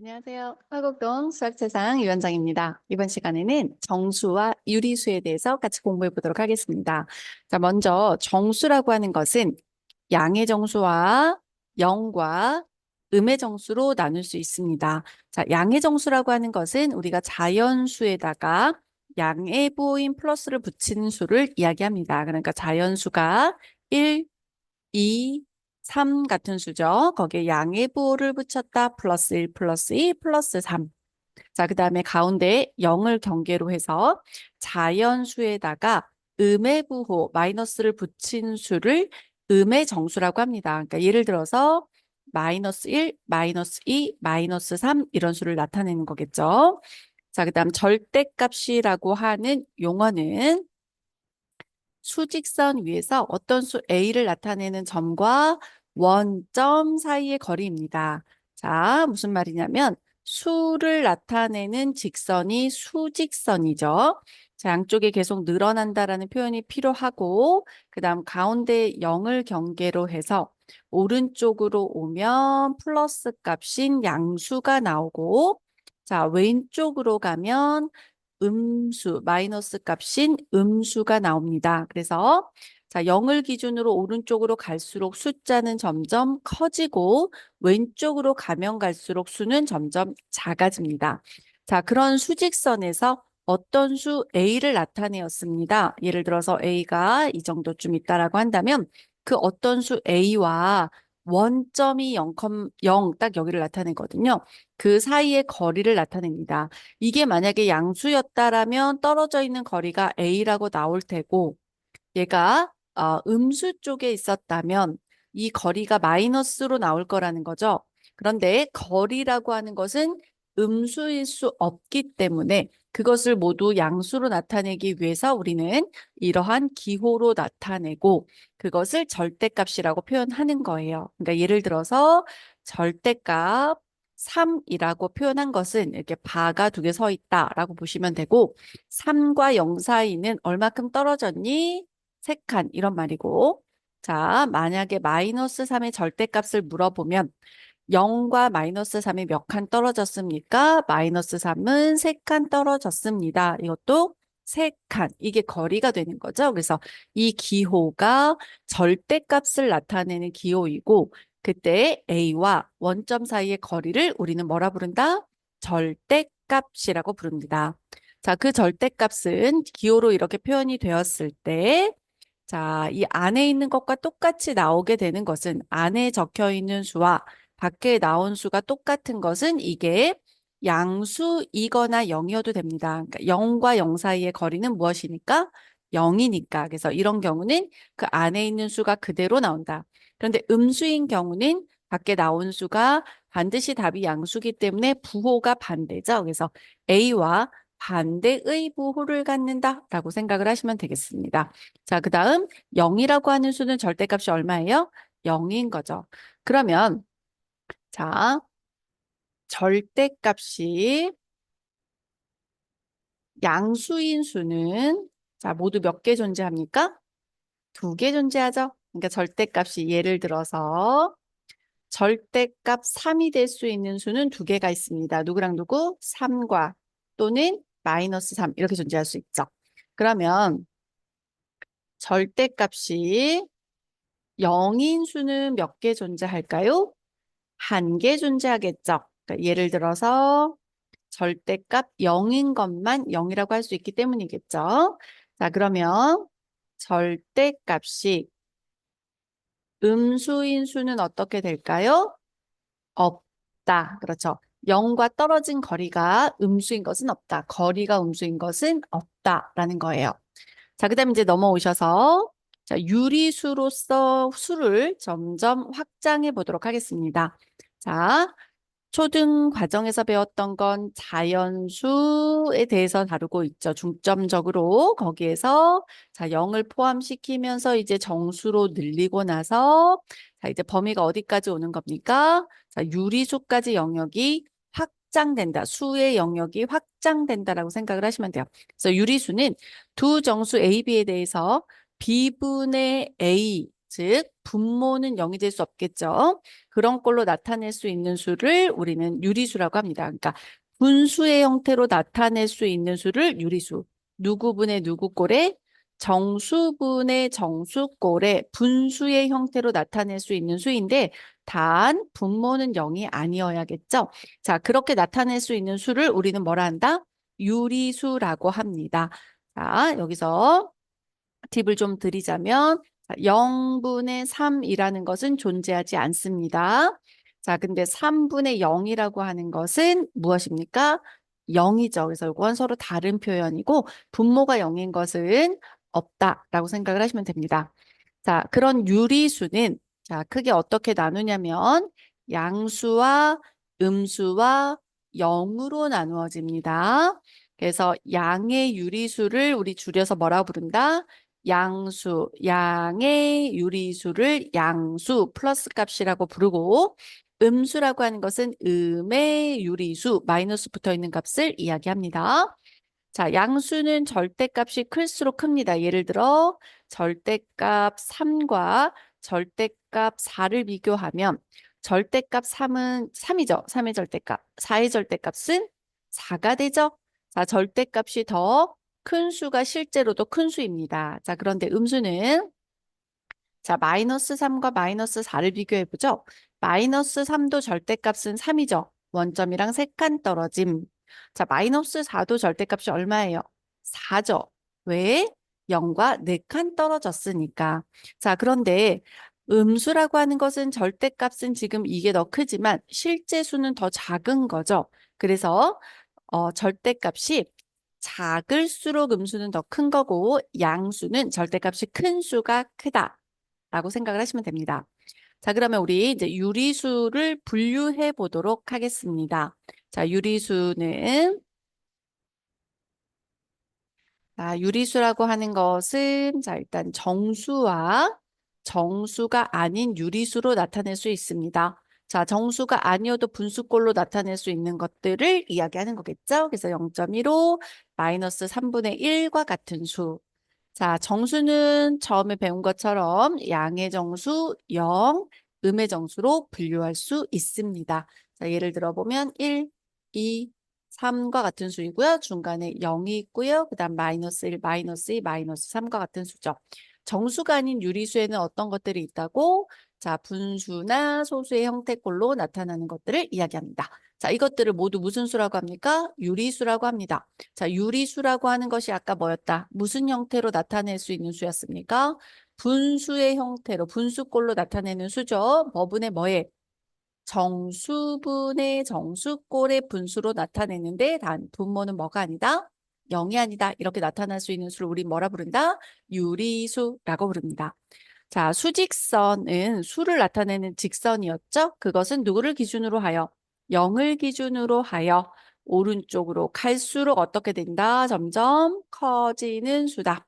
안녕하세요. 화곡동 수학세상 위원장입니다. 이번 시간에는 정수와 유리수에 대해서 같이 공부해 보도록 하겠습니다. 자, 먼저 정수라고 하는 것은 양의 정수와 영과 음의 정수로 나눌 수 있습니다. 자, 양의 정수라고 하는 것은 우리가 자연수에다가 양의 부호인 플러스를 붙이는 수를 이야기합니다. 그러니까 자연수가 1, 2, 3 같은 수죠. 거기에 양의 부호를 붙였다. 플러스 1, 플러스 2, 플러스 3. 자, 그 다음에 가운데 0을 경계로 해서 자연수에다가 음의 부호, 마이너스를 붙인 수를 음의 정수라고 합니다. 그러니까 예를 들어서 마이너스 1, 마이너스 2, 마이너스 3 이런 수를 나타내는 거겠죠. 자, 그 다음 절대값이라고 하는 용어는 수직선 위에서 어떤 수 A를 나타내는 점과 원점 사이의 거리입니다. 자, 무슨 말이냐면 수를 나타내는 직선이 수직선이죠. 자, 양쪽에 계속 늘어난다라는 표현이 필요하고 그 다음 가운데 0을 경계로 해서 오른쪽으로 오면 플러스 값인 양수가 나오고 자, 왼쪽으로 가면 음수, 마이너스 값인 음수가 나옵니다. 그래서 자, 0을 기준으로 오른쪽으로 갈수록 숫자는 점점 커지고 왼쪽으로 가면 갈수록 수는 점점 작아집니다. 자, 그런 수직선에서 어떤 수 A를 나타내었습니다. 예를 들어서 A가 이 정도쯤 있다라고 한다면 그 어떤 수 A와 원점이 0, 0딱 여기를 나타내거든요. 그 사이의 거리를 나타냅니다. 이게 만약에 양수였다라면 떨어져 있는 거리가 A라고 나올 테고 얘가 어, 음수 쪽에 있었다면 이 거리가 마이너스로 나올 거라는 거죠. 그런데 거리라고 하는 것은 음수일 수 없기 때문에 그것을 모두 양수로 나타내기 위해서 우리는 이러한 기호로 나타내고 그것을 절대값이라고 표현하는 거예요. 그러니까 예를 들어서 절대값 3이라고 표현한 것은 이렇게 바가 두 개 서 있다라고 보시면 되고 3과 0 사이는 얼마큼 떨어졌니? 세칸 이런 말이고 자 만약에 마이너스 3의 절대값을 물어보면 0과 마이너스 3이 몇 칸 떨어졌습니까? 마이너스 3은 3칸 떨어졌습니다. 이것도 3칸. 이게 거리가 되는 거죠. 그래서 이 기호가 절대값을 나타내는 기호이고 그때 A와 원점 사이의 거리를 우리는 뭐라 부른다? 절대값이라고 부릅니다. 자, 그 절대값은 기호로 이렇게 표현이 되었을 때 자, 이 안에 있는 것과 똑같이 나오게 되는 것은 안에 적혀 있는 수와 밖에 나온 수가 똑같은 것은 이게 양수이거나 0이어도 됩니다. 그러니까 0과 0 사이의 거리는 무엇이니까? 0이니까. 그래서 이런 경우는 그 안에 있는 수가 그대로 나온다. 그런데 음수인 경우는 밖에 나온 수가 반드시 답이 양수기 때문에 부호가 반대죠. 그래서 A와 반대의 부호를 갖는다라고 생각을 하시면 되겠습니다. 자, 그 다음 0이라고 하는 수는 절대값이 얼마예요? 0인 거죠. 그러면 자, 절대값이 양수인 수는 자, 모두 몇 개 존재합니까? 두 개 존재하죠. 그러니까 절대값이 예를 들어서 절대값 3이 될 수 있는 수는 두 개가 있습니다. 누구랑 누구? 3과 또는 마이너스 3 이렇게 존재할 수 있죠. 그러면 절대값이 0인 수는 몇 개 존재할까요? 한 개 존재하겠죠. 그러니까 예를 들어서 절대값 0인 것만 0이라고 할 수 있기 때문이겠죠. 자, 그러면 절대값이 음수인 수는 어떻게 될까요? 없다. 그렇죠. 0과 떨어진 거리가 음수인 것은 없다. 거리가 음수인 것은 없다라는 거예요. 자, 그 다음에 이제 넘어오셔서 자, 유리수로서 수를 점점 확장해 보도록 하겠습니다. 자, 초등 과정에서 배웠던 건 자연수에 대해서 다루고 있죠. 중점적으로 거기에서 자 0을 포함시키면서 이제 정수로 늘리고 나서 자 이제 범위가 어디까지 오는 겁니까? 자 유리수까지 영역이 확장된다. 수의 영역이 확장된다라고 생각을 하시면 돼요. 그래서 유리수는 두 정수 A, B에 대해서 B분의 A 즉 분모는 0이 될 수 없겠죠. 그런 꼴로 나타낼 수 있는 수를 우리는 유리수라고 합니다. 그러니까 분수의 형태로 나타낼 수 있는 수를 유리수. 누구분의 누구 꼴에 정수분의 정수꼴에 분수의 형태로 나타낼 수 있는 수인데 단 분모는 0이 아니어야겠죠. 자, 그렇게 나타낼 수 있는 수를 우리는 뭐라 한다? 유리수라고 합니다. 자, 여기서 팁을 좀 드리자면 0분의 3이라는 것은 존재하지 않습니다. 자, 근데 3분의 0이라고 하는 것은 무엇입니까? 0이죠. 그래서 이건 서로 다른 표현이고 분모가 0인 것은 없다라고 생각을 하시면 됩니다. 자, 그런 유리수는 자, 크게 어떻게 나누냐면 양수와 음수와 0으로 나누어집니다. 그래서 양의 유리수를 우리 줄여서 뭐라고 부른다? 양수, 양의 유리수를 양수 플러스 값이라고 부르고 음수라고 하는 것은 음의 유리수 마이너스 붙어 있는 값을 이야기합니다. 자, 양수는 절대값이 클수록 큽니다. 예를 들어 절대값 3과 절대값 4를 비교하면 절대값 3은 3이죠. 3의 절대값. 4의 절대값은 4가 되죠. 자, 절대값이 더 큰 수가 실제로도 큰 수입니다. 자, 그런데 음수는 자, 마이너스 3과 마이너스 4를 비교해 보죠. 마이너스 3도 절대값은 3이죠. 원점이랑 3칸 떨어짐. 자, 마이너스 4도 절대값이 얼마예요? 4죠. 왜? 0과 4칸 떨어졌으니까. 자, 그런데 음수라고 하는 것은 절대값은 지금 이게 더 크지만 실제 수는 더 작은 거죠. 그래서 어, 절대값이 작을수록 음수는 더 큰 거고 양수는 절대값이 큰 수가 크다라고 생각을 하시면 됩니다. 자, 그러면 우리 이제 유리수를 분류해 보도록 하겠습니다. 자, 유리수는 자, 유리수라고 하는 것은 자, 일단 정수와 정수가 아닌 유리수로 나타낼 수 있습니다. 자, 정수가 아니어도 분수꼴로 나타낼 수 있는 것들을 이야기하는 거겠죠? 그래서 0.15 마이너스 3분의 1과 같은 수. 자, 정수는 처음에 배운 것처럼 양의 정수 0, 음의 정수로 분류할 수 있습니다. 자, 예를 들어 보면 1, 2, 3과 같은 수이고요. 중간에 0이 있고요. 그 다음 마이너스 1, 마이너스 2, 마이너스 3과 같은 수죠. 정수가 아닌 유리수에는 어떤 것들이 있다고? 자, 분수나 소수의 형태꼴로 나타나는 것들을 이야기합니다. 자, 이것들을 모두 무슨 수라고 합니까? 유리수라고 합니다. 자, 유리수라고 하는 것이 아까 뭐였다? 무슨 형태로 나타낼 수 있는 수였습니까? 분수의 형태로, 분수꼴로 나타내는 수죠. 뭐분의 뭐에? 정수분의 정수꼴의 분수로 나타내는데 단 분모는 뭐가 아니다? 0이 아니다. 이렇게 나타날 수 있는 수를 우리 뭐라 부른다? 유리수라고 부릅니다. 자, 수직선은 수를 나타내는 직선이었죠? 그것은 누구를 기준으로 하여? 0을 기준으로 하여 오른쪽으로 갈수록 어떻게 된다? 점점 커지는 수다.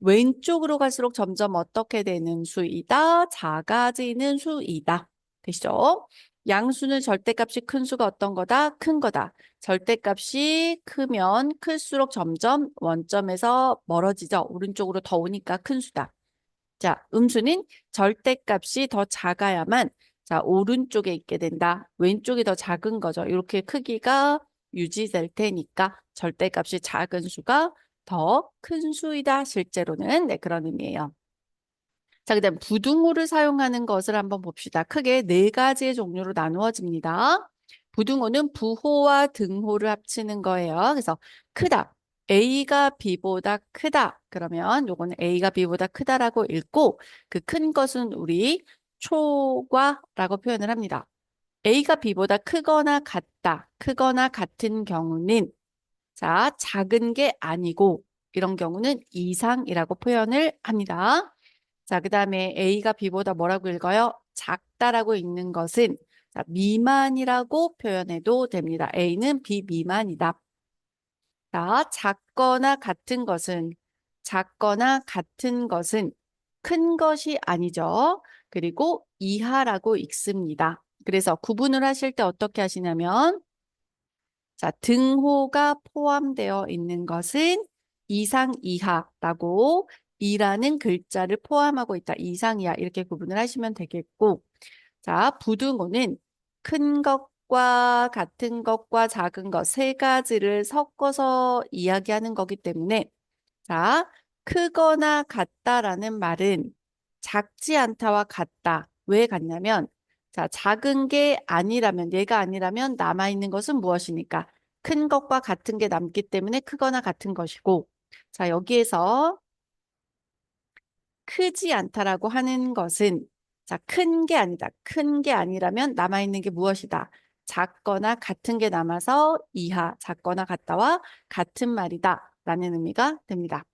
왼쪽으로 갈수록 점점 어떻게 되는 수이다? 작아지는 수이다. 되시죠? 양수는 절대값이 큰 수가 어떤 거다? 큰 거다. 절대값이 크면 클수록 점점 원점에서 멀어지죠. 오른쪽으로 더 오니까 큰 수다. 자, 음수는 절대값이 더 작아야만 자, 오른쪽에 있게 된다. 왼쪽이 더 작은 거죠. 이렇게 크기가 유지될 테니까 절대값이 작은 수가 더 큰 수이다. 실제로는 네, 그런 의미예요. 자, 그다음 부등호를 사용하는 것을 한번 봅시다. 크게 네 가지의 종류로 나누어집니다. 부등호는 부호와 등호를 합치는 거예요. 그래서 크다. A가 B보다 크다. 그러면 요거는 A가 B보다 크다라고 읽고 그 큰 것은 우리 초과라고 표현을 합니다. A가 B보다 크거나 같다. 크거나 같은 경우는 자, 작은 게 아니고 이런 경우는 이상이라고 표현을 합니다. 자, 그 다음에 A가 B보다 뭐라고 읽어요? 작다라고 읽는 것은 자, 미만이라고 표현해도 됩니다. A는 B 미만이다. 자, 작거나 같은 것은 작거나 같은 것은 큰 것이 아니죠. 그리고 이하라고 읽습니다. 그래서 구분을 하실 때 어떻게 하시냐면 자, 등호가 포함되어 있는 것은 이상 이하라고 이라는 글자를 포함하고 있다. 이상이야. 이렇게 구분을 하시면 되겠고. 자, 부등호는 큰 것과 같은 것과 작은 것 세 가지를 섞어서 이야기하는 거기 때문에 자, 크거나 같다라는 말은 작지 않다와 같다. 왜 같냐면 자, 작은 게 아니라면 얘가 아니라면 남아 있는 것은 무엇이니까? 큰 것과 같은 게 남기 때문에 크거나 같은 것이고 자, 여기에서 크지 않다라고 하는 것은 자, 큰 게 아니다. 큰 게 아니라면 남아 있는 게 무엇이다? 작거나 같은 게 남아서 이하, 작거나 같다와 같은 말이다. 라는 의미가 됩니다.